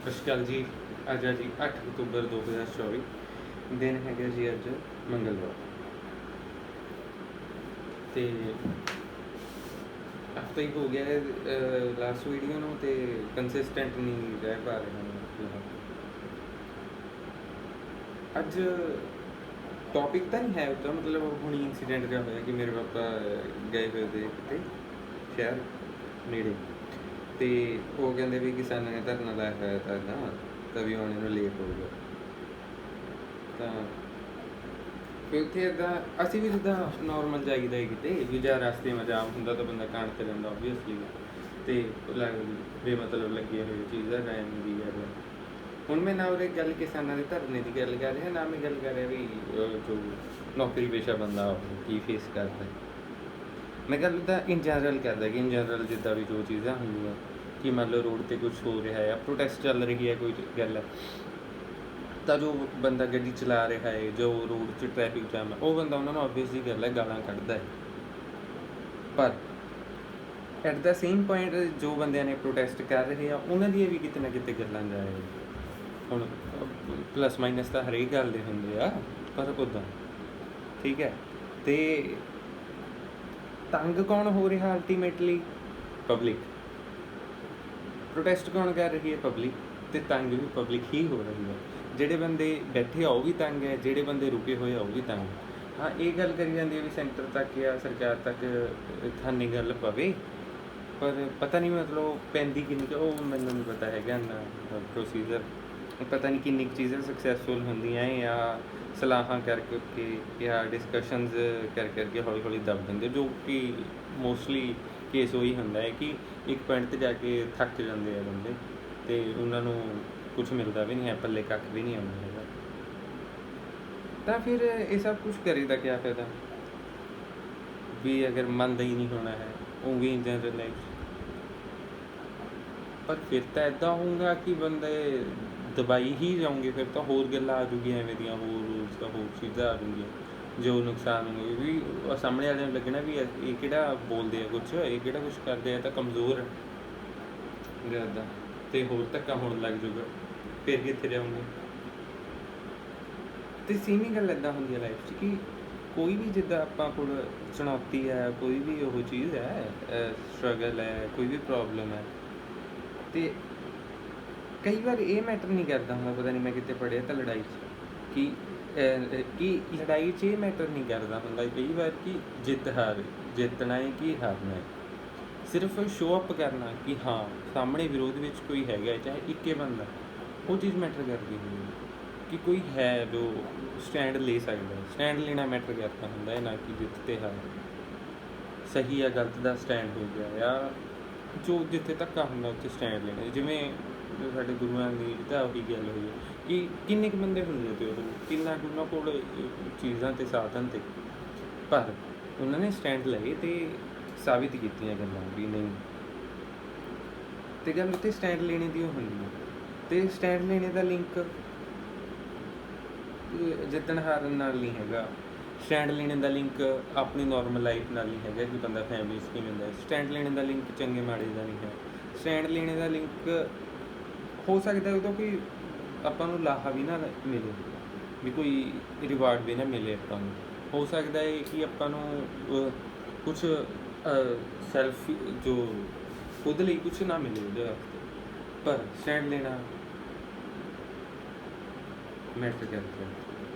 ਸਤਿ ਸ਼੍ਰੀ ਅਕਾਲ ਜੀ, ਅੱਜ ਆ ਜੀ 8 ਅਕਤੂਬਰ 2024 ਦਿਨ ਹੈਗਾ ਜੀ ਅੱਜ ਮੰਗਲਵਾਰ। ਤੇ ਹਫਤਾ ਹੀ ਹੋ ਗਿਆ ਹੈ ਲਾਸਟ ਵੀਡੀਓ ਨੂੰ ਤੇ ਕੰਸਿਸਟੈਂਟ ਨਹੀਂ ਰਹਿ ਪਾ ਰਹੇ ਹਾਂ ਅੱਜ ਟੌਪਿਕ ਤਾਂ ਨਹੀਂ ਹੈ ਉਹਦਾ ਮਤਲਬ ਹੁਣੀ ਇਨਸੀਡੈਂਟ ਜਿਹਾ ਹੋਇਆ ਕਿ ਮੇਰੇ ਪਾਪਾ ਗਏ ਹੋਏ ਦੇ ਕਿਤੇ ਸ਼ਹਿਰ ਨੇੜੇ। ਤੇ ਉਹ ਕਹਿੰਦੇ ਵੀ ਕਿਸਾਨਾਂ ਨੇ ਧਰਨਾ ਲਾਇਆ ਹੋਇਆ ਤਾਂ ਨਾ, ਤਾਂ ਵੀ ਆਉਣੇ ਨੂੰ ਲੇਟ ਹੋ ਗਿਆ ਤਾਂ ਫਿਰ ਉੱਥੇ ਏਦਾਂ, ਅਸੀਂ ਵੀ ਜਿੱਦਾਂ ਨਾਰਮਲ ਜਾਈਦਾ ਹੈ ਕਿਤੇ, ਵੀ ਜਾਂ ਰਸਤੇ ਮਜਾਮ ਹੁੰਦਾ ਤਾਂ ਬੰਦਾ ਕਾਂਡ ਤੇ ਰਹਿੰਦਾ ਆਬਵੀਅਸਲੀ ਤੇ ਲੱਗ ਮਤਲਬ ਲੱਗੀ ਹੋਈ ਚੀਜ਼ ਹੈ ਟਾਈਮ ਦੀ ਹੈ ਹੁਣ ਮੈਂ ਨਾ ਉਹਦੇ ਗੱਲ ਕਿਸਾਨਾਂ ਦੇ ਧਰਨੇ ਦੀ ਗੱਲ ਕਰ ਰਿਹਾ, ਨਾ ਮੈਂ ਗੱਲ ਕਰ ਰਿਹਾ ਵੀ ਜੋ ਨੌਕਰੀ ਪੇਸ਼ਾ ਬੰਦਾ ਕੀ ਫੇਸ ਕਰਦਾ। ਹੈ ਮੈਂ ਗੱਲ ਤਾਂ ਇਨ ਜਨਰਲ ਕਰਦਾ ਕਿ ਇਨ ਜਨਰਲ ਜਿੱਦਾਂ ਵੀ ਜੋ ਚੀਜ਼ਾਂ ਹੁੰਦੀਆਂ, ਕਿ ਮੰਨ ਲਓ ਰੋਡ ਤੇ ਕੁਝ ਹੋ ਰਿਹਾ ਹੈ ਪ੍ਰੋਟੈਸਟ ਚੱਲ ਰਹੀ ਹੈ ਕੋਈ ਗੱਲ ਹੈ, ਤਾਂ ਜੋ ਬੰਦਾ ਗੱਡੀ ਚਲਾ ਰਿਹਾ ਹੈ ਜੋ ਰੋਡ 'ਚ ਟ੍ਰੈਫਿਕ ਜਾਮ ਹੈ, ਉਹ ਬੰਦਾ ਉਹਨਾਂ ਨੂੰ ਆਬਵੀਅਸਲੀ ਗੱਲ ਹੈ, ਗਾਲਾਂ ਕੱਢਦਾ ਹੈ। ਪਰ ਐਟ ਦਾ ਸੇਮ ਪੁਆਇੰਟ ਜੋ ਬੰਦਿਆਂ ਨੇ ਪ੍ਰੋਟੈਸਟ ਕਰ ਰਹੇ ਆ, ਉਹਨਾਂ ਦੀਆਂ ਵੀ ਕਿਤੇ ਨਾ ਕਿਤੇ ਗੱਲਾਂ ਜਾ ਰਹੀਆਂ ਹੁਣ ਪਲੱਸ ਮਾਈਨਸ ਤਾਂ ਹਰੇਕ ਗੱਲ ਦੇ ਹੁੰਦੇ ਆ, ਪਰ ਉਦਾਂ ਠੀਕ ਹੈ? ਤੇ ਤੰਗ ਕੌਣ ਹੋ ਰਿਹਾ ਅਲਟੀਮੇਟਲੀ ਪਬਲਿਕ ਪ੍ਰੋਟੈਸਟ ਕੌਣ ਕਰ ਰਹੀ ਹੈ? ਪਬਲਿਕ ਤੇ ਤੰਗ ਵੀ ਪਬਲਿਕ ਹੀ ਹੋ ਰਹੀ ਹੈ। ਜਿਹੜੇ ਬੰਦੇ ਬੈਠੇ ਆ ਉਹ ਵੀ ਤੰਗ ਹੈ ਜਿਹੜੇ ਬੰਦੇ ਰੁਕੇ ਹੋਏ ਆ ਉਹ ਵੀ ਤੰਗ ਹੈ। ਇਹ ਗੱਲ ਕਰੀ ਜਾਂਦੀ ਹੈ ਵੀ ਸੈਂਟਰ ਤੱਕ ਜਾਂ ਸਰਕਾਰ ਤੱਕ ਥਾਨੀ ਗੱਲ ਪਵੇ ਪਰ ਪਤਾ ਨਹੀਂ ਮਤਲਬ ਪੈਂਦੀ ਕਿੰਨੀ ਕੁ- ਉਹ ਮੈਨੂੰ ਨਹੀਂ ਪਤਾ ਹੈਗਾ ਨਾ ਪ੍ਰੋਸੀਜਰ ਪਤਾ ਨਹੀਂ ਕਿੰਨੀ ਕੁ ਚੀਜ਼ਾਂ ਸਕਸੈਸਫੁਲ ਹੁੰਦੀਆਂ ਜਾਂ ਸਲਾਹਾਂ ਕਰ ਕਰਕੇ ਜਾਂ ਡਿਸਕਸ਼ਨਸ ਕਰ ਕਰਕੇ ਹੌਲੀ ਹੌਲੀ ਦੱਬ ਦਿੰਦੇ ਜੋ ਕਿ ਮੋਸਟਲੀ ਕੇਸ ਉਹੀ ਹੁੰਦਾ ਹੈ ਕਿ ਇੱਕ ਪੁਆਇੰਟ ਤੇ ਜਾ ਕੇ ਥੱਕ ਜਾਂਦੇ ਆ ਬੰਦੇ ਤੇ ਉਹਨਾਂ ਨੂੰ ਕੁਝ ਮਿਲਦਾ ਵੀ ਨਹੀਂ ਹੈ, ਪੱਲੇ ਕੱਖ ਵੀ ਨਹੀਂ ਆਉਂਦਾ ਹੈਗਾ। ਤਾਂ ਫਿਰ ਇਹ ਸਭ ਕੁਝ ਕਰੇ ਦਾ ਕੀ ਫਾਇਦਾ? ਵੀ ਅਗਰ ਮੰਨਦਾ ਹੀ ਨਹੀਂ ਹੋਣਾ ਹੈ, ਉਹ ਵੀ ਜਨਰਲ ਲਾਈਫ ਪਰ ਫਿਰ ਤਾਂ ਇਦਾਂ ਹੋਊਗਾ ਕਿ ਬੰਦੇ ਦਬਾਈ ਹੀ ਜਾਓਗੇ ਫਿਰ ਤਾਂ ਹੋਰ ਗੱਲਾਂ ਆ ਜੂਗੀਆਂ, ਐਵੇਂ ਦੀਆਂ ਹੋਰ ਰੂਲਸ ਤਾਂ ਹੋਰ ਚੀਜ਼ਾਂ ਆ ਜੂਗੀਆਂ, ਜੋ ਨੁਕਸਾਨ ਹੋਣਗੇ ਵੀ ਉਹ ਸਾਹਮਣੇ ਵਾਲਿਆਂ ਨੂੰ ਲੱਗਣਾ ਵੀ ਇਹ ਕਿਹੜਾ ਬੋਲਦੇ ਆ ਕੁਝ ਇਹ ਕਿਹੜਾ ਕੁਝ ਕਰਦੇ ਆ ਤਾਂ ਕਮਜ਼ੋਰ ਹੈ ਜ਼ਿਆਦਾ ਤੇ ਹੋਰ ਧੱਕਾ ਹੋਣ ਲੱਗ ਜੂਗਾ, ਫਿਰ ਕਿੱਥੇ ਰਹੋਗੇ ਤੇ ਸੇਮ ਗੱਲ ਇਦਾਂ ਹੁੰਦੀ ਹੈ ਲਾਈਫ 'ਚ, ਕਿ ਕੋਈ ਵੀ ਜਿੱਦਾਂ ਆਪਾਂ ਕੋਲ ਚੁਣੌਤੀ ਹੈ ਕੋਈ ਵੀ ਉਹ ਚੀਜ਼ ਹੈ ਸਟਰਗਲ ਹੈ, ਕੋਈ ਵੀ ਪ੍ਰੋਬਲਮ ਹੈ, ਤੇ ਕਈ ਵਾਰ ਇਹ ਮੈਟਰ ਨਹੀਂ ਕਰਦਾ ਹੁੰਦਾ ਪਤਾ ਨਹੀਂ ਮੈਂ ਕਿਤੇ ਪੜਿਆ ਤਾਂ ਲੜਾਈ 'ਚ। ਕਿ ਅਹ, ਕਿ ਲੜਾਈ 'ਚ ਇਹ ਮੈਟਰ ਨਹੀਂ ਕਰਦਾ ਹੁੰਦਾ ਕਈ ਵਾਰ ਕਿ ਜਿੱਤ ਹਾਰ ਜਿੱਤਣਾ ਹੈ ਕਿ ਹਾਰਨਾ ਹੈ। ਸਿਰਫ ਸ਼ੋਅ ਅਪ ਕਰਨਾ ਕਿ ਹਾਂ ਸਾਹਮਣੇ ਵਿਰੋਧ ਵਿੱਚ ਕੋਈ ਹੈਗਾ ਹੈ, ਚਾਹੇ ਇੱਕੇ ਬੰਦਾ ਉਹ ਚੀਜ਼ ਮੈਟਰ ਕਰਦੀ ਹੁੰਦੀ ਹੈ। ਕਿ ਕੋਈ ਹੈ ਜੋ ਸਟੈਂਡ ਲੈ ਸਕਦਾ ਹੈ। ਸਟੈਂਡ ਲੈਣਾ ਮੈਟਰ ਕਰਦਾ ਹੁੰਦਾ ਹੈ ਨਾ ਕਿ ਜਿੱਤ ਤੇ ਹਾਰ। ਸਹੀ ਜਾਂ ਗਲਤ ਦਾ ਸਟੈਂਡ ਹੋ ਗਿਆ ਜਾਂ ਜੋ ਜਿੱਥੇ ਧੱਕਾ ਹੁੰਦਾ ਉੱਥੇ ਸਟੈਂਡ ਲੈਣਾ। ਜਿਵੇਂ ਜੋ ਸਾਡੇ ਗੁਰੂਆਂ ਦੀ ਤਾਂ ਉਹੀ ਗੱਲ ਹੋਈ ਹੈ, ਕਿ ਕਿੰਨੇ ਕੁ ਬੰਦੇ ਹੁੰਦੇ ਤੇ ਉਹ ਕਿੰਨਾ ਕੁ ਉਹਨਾਂ ਕੋਲ ਚੀਜ਼ਾਂ ਤੇ ਸਾਧਨ ਤੇ? ਪਰ ਉਹਨਾਂ ਨੇ ਸਟੈਂਡ ਲਏ ਤੇ ਸਾਬਿਤ ਕੀਤੀਆਂ ਗੱਲਾਂ ਵੀ ਨਹੀਂ। ਤੇ ਗੱਲ ਉੱਤੇ ਸਟੈਂਡ ਲੈਣੇ ਦੀ ਉਹ ਹੁੰਦੀ ਹੈ। ਤੇ ਸਟੈਂਡ ਲੈਣੇ ਦਾ ਲਿੰਕ ਜਿੱਤਣ ਹਾਰਨ ਨਾਲ ਨਹੀਂ ਹੈਗਾ। ਸਟੈਂਡ ਲੈਣੇ ਦਾ ਲਿੰਕ ਆਪਣੀ ਨਾਰਮਲ ਲਾਈਫ ਨਾਲ ਨਹੀਂ ਹੈਗਾ ਕਿ ਬੰਦਾ ਫੈਮਿਲੀ 'ਚ ਕਿਵੇਂ ਹੁੰਦਾ ਸਟੈਂਡ ਲੈਣੇ ਦਾ ਲਿੰਕ ਚੰਗੇ ਮਾੜੇ ਦਾ ਨਹੀਂ ਹੈ। ਸਟੈਂਡ ਲੈਣੇ ਦਾ ਲਿੰਕ ਹੋ ਸਕਦਾ ਉਹਦਾ ਕੋਈ ਆਪਾਂ ਨੂੰ ਲਾਹਾ ਵੀ ਨਾ ਮਿਲੇ, ਵੀ ਕੋਈ ਰਿਵਾਰਡ ਵੀ ਨਾ ਮਿਲੇ ਆਪਾਂ ਨੂੰ। ਹੋ ਸਕਦਾ ਹੈ ਕਿ ਆਪਾਂ ਨੂੰ ਕੁਝ ਸੈਲਫ ਜੋ ਖੁਦ ਲਈ ਕੁਝ ਨਾ ਮਿਲੇ ਉਹਦੇ ਵਾਸਤੇ। ਪਰ ਸਟੈਂਡ ਲੈਣਾ ਮੈਟਰ ਕਰਦਾ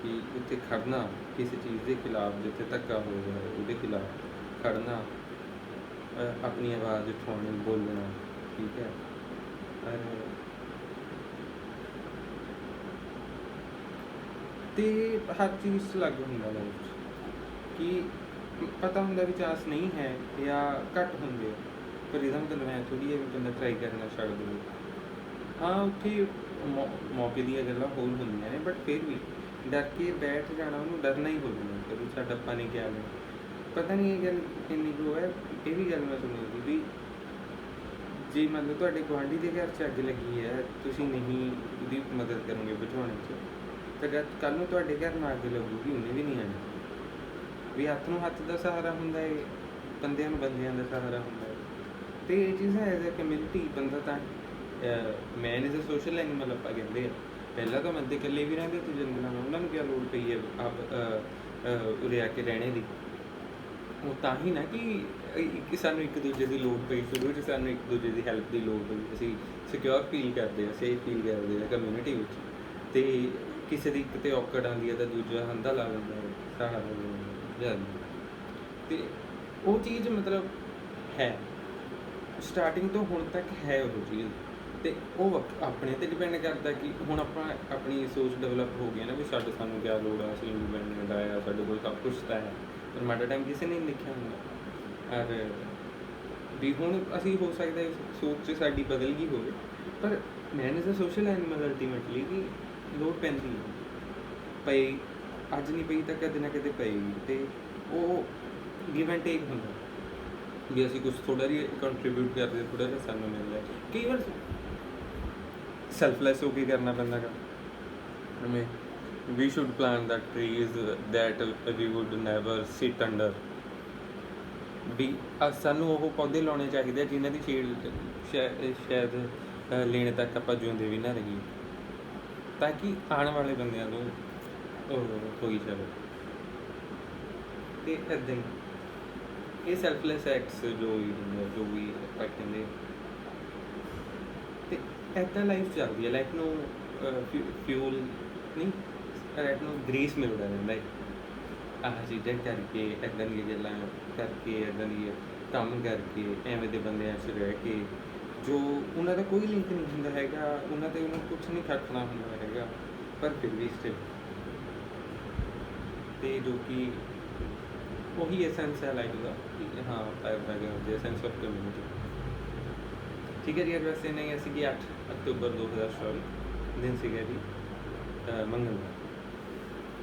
ਕਿ ਉੱਥੇ ਖੜਨਾ ਕਿਸੇ ਚੀਜ਼ ਦੇ ਖਿਲਾਫ ਜਿੱਥੇ ਧੱਕਾ ਹੋ ਰਿਹਾ ਉਹਦੇ ਖਿਲਾਫ ਖੜਨਾ ਆਪਣੀ ਆਵਾਜ਼ ਉਠਾਉਣੀ, ਬੋਲਣਾ, ਠੀਕ ਹੈ। ਤੇ ਹਰ ਚੀਜ਼ 'ਚ ਲੱਗ ਹੁੰਦਾ ਲਾਈਫ 'ਚ ਕਿ ਪਤਾ ਹੁੰਦਾ ਵੀ ਚਾਂਸ ਨਹੀਂ ਹੈ ਜਾਂ ਘੱਟ ਹੁੰਦੇ ਆ। ਪਰ ਇਹਦਾ ਮਤਲਬ ਹੈ ਥੋੜੀ ਹੈ ਵੀ ਬੰਦਾ ਟਰਾਈ ਕਰਨਾ ਛੱਡ ਦੇਵੇ। ਹਾਂ, ਉੱਥੇ ਮੌ- ਮੌਕੇ ਦੀਆਂ ਗੱਲਾਂ ਹੋਰ ਹੁੰਦੀਆਂ ਨੇ ਬਟ ਫਿਰ ਵੀ ਡਰ ਕੇ ਬੈਠ ਜਾਣਾ ਉਹਨੂੰ ਡਰਨਾ ਹੀ ਹੋ ਜਾਂਦਾ ਕਦੋਂ ਸਾਡਾ ਆਪਾਂ ਨੇ ਕਿਹਾ ਨਹੀਂ ਪਤਾ ਨਹੀਂ ਇਹ ਗੱਲ ਕਿੰਨੀ ਕੁ ਹੈ, ਇਹ ਵੀ ਗੱਲ ਮੈਂ ਸੁਣੀ ਸੀ ਵੀ ਜੇ ਮੰਨ ਲਓ ਤੁਹਾਡੇ ਗੁਆਂਢੀ ਦੇ ਘਰ 'ਚ ਅੱਗ ਲੱਗੀ ਹੈ, ਤੁਸੀਂ ਨਹੀਂ ਉਹਦੀ ਮਦਦ ਕਰੋਗੇ ਬੁਝਾਉਣ 'ਚ। ਤਾਂ ਕੱਲ ਨੂੰ ਤੁਹਾਡੇ ਘਰ ਨੂੰ ਅੱਗ ਲੱਗੂਗੀ ਉਹਨੇ ਵੀ ਨਹੀਂ ਆਣੀ ਵੀ ਹੱਥ ਨੂੰ ਹੱਥ ਦਾ ਸਹਾਰਾ ਹੁੰਦਾ ਹੈ ਬੰਦਿਆਂ ਨੂੰ ਬੰਦਿਆਂ ਦਾ ਸਹਾਰਾ ਹੁੰਦਾ ਹੈ ਤੇ ਇਹ ਚੀਜ਼ ਹੈ ਐਜ਼ ਅ ਕਮਿਊਨਿਟੀ ਬੰਦਾ ਤਾਂ man is a social animal ਆਪਾਂ ਕਹਿੰਦੇ ਆ। ਪਹਿਲਾਂ ਤਾਂ ਬੰਦੇ ਇਕੱਲੇ ਵੀ ਰਹਿੰਦੇ ਤੇ ਜੰਗਲਾਂ ਨਾਲ ਉਹਨਾਂ ਨੂੰ ਕੀ ਲੋੜ ਪਈ ਹੈ ਆਪ ਅਹ, ਉਰੇ ਆ ਕੇ ਰਹਿਣੇ ਦੀ। ਉਹ ਤਾਂ ਹੀ ਨਾ ਕਿ ਸਾਨੂੰ ਇੱਕ ਦੂਜੇ ਦੀ ਲੋੜ ਪਈ ਸ਼ੁਰੂ ਵਿੱਚ ਸਾਨੂੰ ਇੱਕ ਦੂਜੇ ਦੀ ਹੈਲਪ ਦੀ ਲੋੜ ਪਈ। ਅਸੀਂ ਸਿਕਿਉਰ ਫੀਲ ਕਰਦੇ ਹਾਂ ਸੇਫ ਫੀਲ ਕਰਦੇ ਹਾਂ ਕਮਿਊਨਿਟੀ ਵਿੱਚ। ਤੇ ਕਿਸੇ ਦੀ ਕਿਤੇ ਔਕੜ ਆਉਂਦੀ ਹੈ ਤਾਂ ਦੂਜਾ ਹੰਦਾ ਲਾ ਲੈਂਦਾ ਹੈ ਸਹਾਰਾ ਦੇ ਤੇ ਉਹ ਚੀਜ਼ ਮਤਲਬ ਹੈ। ਸਟਾਰਟਿੰਗ ਤੋਂ ਹੁਣ ਤੱਕ ਹੈ ਉਹ ਚੀਜ਼। ਤੇ ਉਹ ਵਕ- ਆਪਣੇ ਤੇ ਡਿਪੈਂਡ ਕਰਦਾ ਕਿ ਹੁਣ ਆਪਾਂ ਆਪਣੀ ਸੋਚ ਡਿਵੈਲਪ ਹੋ ਗਈ ਹੈ ਨਾ ਵੀ ਸਾਡੇ ਸਾਨੂੰ ਕੀ ਲੋੜ ਆ, ਅਸੀਂ ਇੰਡੀਪੈਂਡੈਂਟ ਆ ਸਾਡੇ ਕੋਲ ਸਭ ਕੁਝ ਤਾਂ ਹੈ। ਪਰ ਮਾੜਾ ਟਾਈਮ ਕਿਸੇ ਨੇ ਨਹੀਂ ਦੇਖਿਆ ਹੁੰਦਾ। ਔਰ ਵੀ ਹੁਣ ਅਸੀਂ ਹੋ ਸਕਦਾ ਸੋਚ 'ਚ ਸਾਡੀ ਬਦਲ ਗਈ ਹੋਵੇ। ਪਰ man is a social animal ultimately ਕਿ ਲੋੜ ਪੈਂਦੀ ਹੈ। ਪਈ ਅੱਜ ਨਹੀਂ ਪਈ ਤਾਂ ਕਦੇ ਨਾ ਕਦੇ ਪਏਗੀ ਤੇ ਉਹ ਗਿਵ ਐਂਡ ਟੇਕ ਹੁੰਦਾ। ਵੀ ਅਸੀਂ ਕੁਝ ਥੋੜਾ ਜਿਹਾ ਕੰਟਰੀਬਿਊਟ ਕਰਦੇ ਥੋੜਾ ਜਿਹਾ ਸਾਨੂੰ ਮਿਲਦਾ ਕਈ ਵਾਰ ਸੈਲਫਲੈਸ ਹੋ ਕੇ ਕਰਨਾ ਪੈਂਦਾ ਗਾ ਹਮੇ we should plant the trees that we would never sit under ਵੀ ਸਾਨੂੰ ਉਹ ਪੌਦੇ ਲਾਉਣੇ ਚਾਹੀਦੇ ਆ, ਜਿਨ੍ਹਾਂ ਦੀ ਸ਼ੇਡ ਸ਼ਾਇਦ ਲੈਣ ਤੱਕ ਆਪਾਂ ਜਿਉਂਦੇ ਵੀ ਨਾ ਰਹੀਏ। ਤਾਂ ਕਿ ਆਉਣ ਵਾਲੇ ਬੰਦਿਆਂ ਨੂੰ ਉਹ ਹੋਈ ਜਾਵੇ ਤੇ ਏਦਾਂ ਇਹ ਸੈਲਫਲੈਸ ਐਕਟਸ ਜੋ ਹੁੰਦੇ ਜੋ ਵੀ ਆਪਾਂ ਕਹਿੰਦੇ ਤੇ ਏਦਾਂ ਲਾਈਫ ਚੱਲਦੀ ਹੈ ਲਾਈਫ ਨੂੰ ਫਿਊਲ ਨਹੀਂ ਲਾਈਫ ਨੂੰ ਗ੍ਰੀਸ ਮਿਲਦਾ ਰਹਿੰਦਾ ਹੈ। ਆਹ ਚੀਜ਼ਾਂ ਕਰਕੇ, ਏਦਾਂ ਦੀਆਂ ਗੱਲਾਂ ਕਰਕੇ, ਏਦਾਂ ਦੀ ਕੰਮ ਕਰਕੇ, ਐਵੇਂ ਦੇ ਬੰਦਿਆਂ 'ਚ ਰਹਿ ਕੇ ਜੋ ਉਹਨਾਂ ਦਾ ਕੋਈ ਲਿੰਕ ਨਹੀਂ ਹੁੰਦਾ ਹੈਗਾ, ਉਹਨਾਂ ਤੇ ਉਹਨੂੰ ਕੁਝ ਨਹੀਂ ਖਰਚਣਾ ਹੁੰਦਾ ਹੈਗਾ, ਪਰ ਫਿਰ ਵੀ ਸਟਿਲ ਤੇ ਜੋ ਕਿ ਉਹੀ ਐਸੈਂਸ ਹੈ ਲਾਈਫ ਦਾ, ਕਿ ਹਾਂ ਪਾਇਰ ਦਾ ਗਿਆ ਐਸੈਂਸ ਆਫ ਕਮਿਊਨਿਟੀ ਠੀਕ ਹੈ ਜੀ ਅੱਜ ਵੈਸੇ ਨਹੀਂ, ਅਸੀਂ ਕਿ 8 ਅਕਤੂਬਰ 2024 ਦਿਨ ਸੀਗਾ ਜੀ, ਅਹ ਮੰਗਲਵਾਰ।